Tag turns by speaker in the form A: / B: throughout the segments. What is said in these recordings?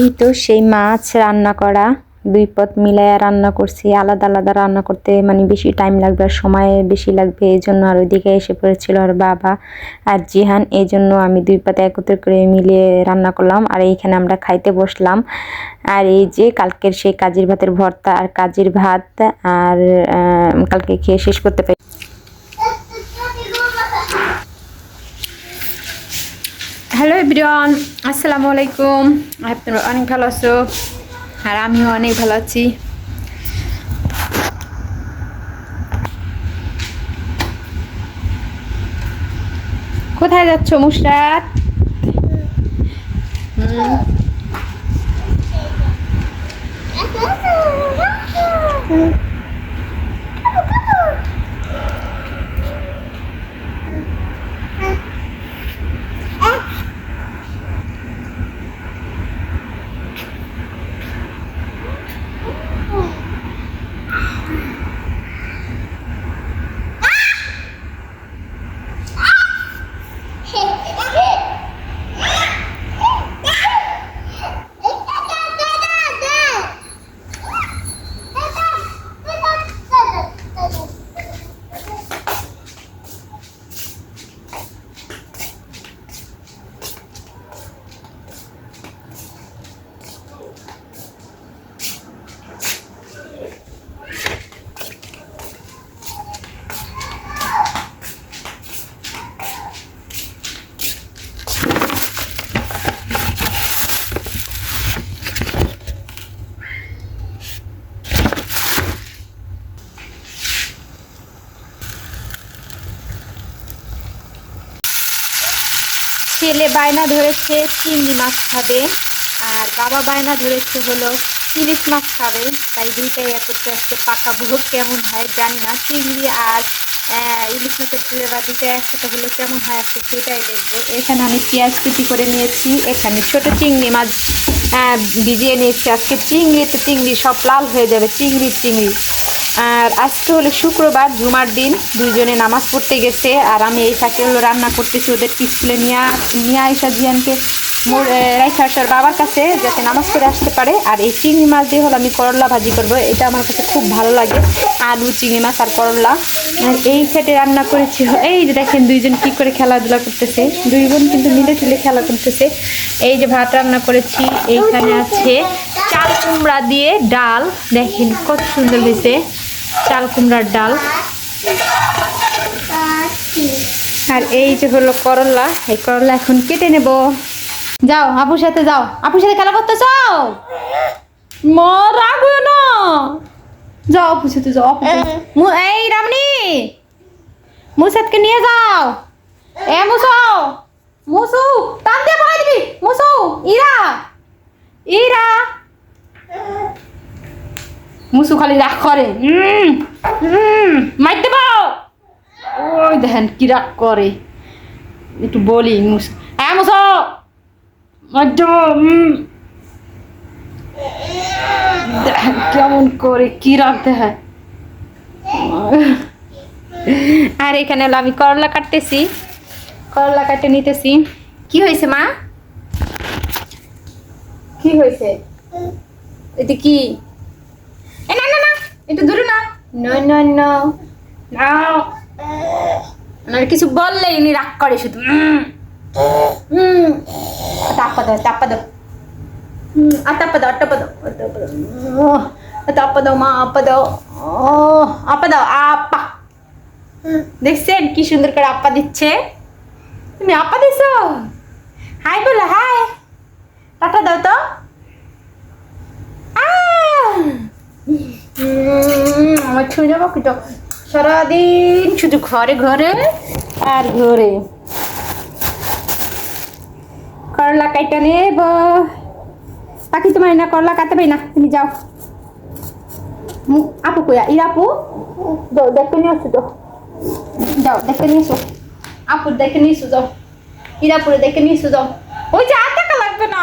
A: এই তো সেই মাছ রান্না করা, দুই পদ মিলাইয়া রান্না করছি, আলাদা আলাদা রান্না করতে মানে বেশি টাইম লাগবে আর সময় বেশি লাগবে, এই জন্য আর ওইদিকে এসে পড়েছিল আর বাবা আর জিহান, এই জন্য আমি দুই পাতে একত্র করে মিলিয়ে রান্না করলাম আর এইখানে আমরা খাইতে বসলাম। আর এই যে কালকের সেই কাজির ভাতের ভর্তা আর কাজির ভাত আর কালকে খেয়ে শেষ করতে পারি হ্যালো এভরিওয়ান আসসালামু আলাইকুম। আপনারা অনেক ভালো আছো? আর আমিও অনেক ভালো আছি। কোথায় যাচ্ছ মুশরাত? হুম, ছেলে বায়না ধরেছে, চিংড়ি মাছ খাবে। আর বাবা বায়না ধরেছে হলো ইলিশ মাছ খাবে। তাই দুইটাই একত্রে আজকে পাকাবো কেমন হয় জানি না। চিংড়ি আর ইলিশ মাছের ফ্লেভার দুইটা একসাথে হলে কেমন হয় আজকে সেটাই দেখব। এখানে আমি পেঁয়াজ কুচি করে নিয়েছি, এখানে ছোট চিংড়ি মাছ ভিজিয়ে নিয়েছি আজকে। চিংড়িতে চিংড়ি সব লাল হয়ে যাবে, চিংড়ি চিংড়ি। আর আজকে হলো শুক্রবার, জুমার দিন। দুইজনে নামাজ পড়তে গেছে, আর আমি এই ফাঁকে হলো রান্না করতেছি ওদের স্কুলে নিয়ে নিয়ে আইসা জিয়ানকে, মোর রাইসা আসার বাবার কাছে, যাতে নামাজ পড়ে আসতে পারে। আর এই চিংড়ি মাছ দিয়ে হলো আমি করলা ভাজি করব, এটা আমার কাছে খুব ভালো লাগে, আলু, চিংড়ি মাছ আর করলা। এই খেটে রান্না করেছি, এই যে দেখেন দুইজন কি করে খেলাধুলা করতেছে দুই বোন কিন্তু মিলে ঝুলে খেলা করতেছে। এই যে ভাত রান্না করেছি, এইখানে আছে চাল কুমড়া দিয়ে ডাল, দেখেন কত সুন্দর হয়েছে। চাল কুমড়ার ডাল। আর এই যে হলো করলা, এই করলা এখন কেটে নেব। যাও, আপুর সাথে যাও। আপুর সাথে খেলা করতে চাও? রাখবে না। যাও, আপুর সাথে যাও মু- এই রামনি মুসাদকে নিয়ে যাও। এ মুসো মুসু টান দিয়ে পড়াই দিবি। মুসু ইরা ইরা। মুসু খালি রাগ করে। মারতে পাও? ওই দেখেন কি রাগ করে। একটু বলি, মুস। হ্যাঁ মুসো? কেমন করে কি রাগ দেখায় আর এখানে আমি করলা কাটতেছি। করলা কাটে নিতেছি। কি হয়েছে, মা? কি হয়েছে? এটা কি? এ না না না একটু দূরে না। No no no. নাও আর কিছু বললে ইনি রাগ করে শুধু। তাপ্পা দাও তাপ্পা দাও। আর তাপ্পা দাও আট্টাপ্পা দাও তাপ্পা দাও। মা আপা দাও। ও আপা দাও আপা। দেখছেন কি সুন্দর করে আপা দিচ্ছে? তুমি আপা দিছো? হাই বলো হাই টাটা দাও তো আহ! উম, আমার ছুঁয়ে যাব কি তো? সারাদিন শুধু ঘরে ঘরে আর ঘরে। করলা কাইটা নেব। পাখি তোমার না করলা কাটতে পারি না? তুমি যাও। আপু কইয়া ই আপু? যাও দেখে নিয়ে আসো যাও যাও দেখে নিয়ে এসো। আপুর দেখে নিয়ে এসো, যাও। ইরাপুরে দেখে নিয়ে এসো, যাও। ওই যে আর টাকা লাগবে না।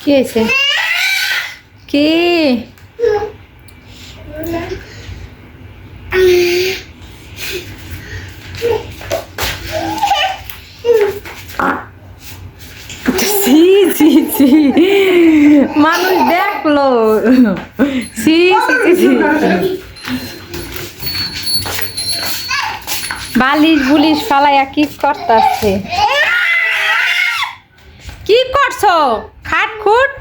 A: কি হয়েছে? কি? মানুষ দেখল। ছি বালিশ বুলিশ ফালাইয়া কি করতেছে? খাট খুট